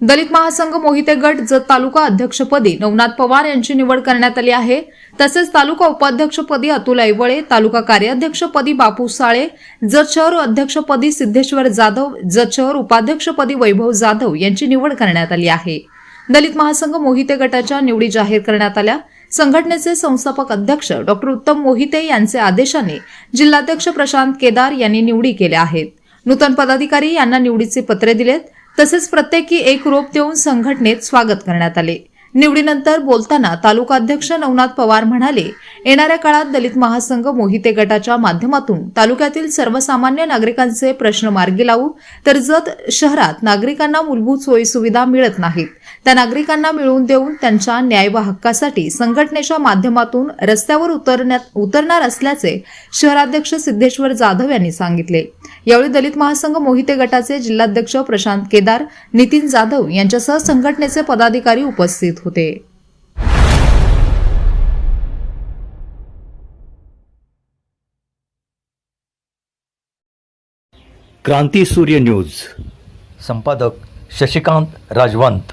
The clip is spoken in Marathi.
दलित महासंघ मोहिते गट जत तालुका अध्यक्षपदी नवनाथ पवार यांची निवड करण्यात आली आहे. तसेच तालुका उपाध्यक्षपदी अतुल ऐवळे तालुका कार्याध्यक्षपदी बापू साळे जत शहर अध्यक्षपदी सिद्धेश्वर जाधव जत शहर उपाध्यक्षपदी वैभव जाधव यांची निवड करण्यात आली आहे. दलित महासंघ मोहिते गटाच्या निवडी जाहीर करण्यात आल्या. संघटनेचे संस्थापक अध्यक्ष डॉक्टर उत्तम मोहिते यांचे आदेशाने जिल्हाध्यक्ष प्रशांत केदार यांनी निवडी केल्या आहेत. नूतन पदाधिकारी यांना निवडीचे पत्रे दिलेत. तसेच प्रत्येकी एक रोप देऊन संघटनेत स्वागत करण्यात आले. निवडीनंतर बोलताना तालुकाध्यक्ष नवनाथ पवार म्हणाले येणाऱ्या काळात दलित महासंघ मोहिते गटाच्या माध्यमातून तालुक्यातील सर्वसामान्य नागरिकांचे प्रश्न मार्गी लावू तर जत शहरात नागरिकांना मूलभूत सोयी सुविधा मिळत नाहीत. त्या नागरिकांना मिळवून देऊन त्यांच्या न्याय व हक्कासाठी संघटनेच्या माध्यमातून रस्त्यावर उतरण्यात उतरणार असल्याचे शहराध्यक्ष सिद्धेश्वर जाधव यांनी सांगितले. यावेळी दलित महासंघ मोहिते गटाचे जिल्हाध्यक्ष प्रशांत केदार नितीन जाधव यांच्यासह संघटनेचे पदाधिकारी उपस्थित होते. क्रांती सूर्य न्यूज. संपादक शशिकांत राजवंत.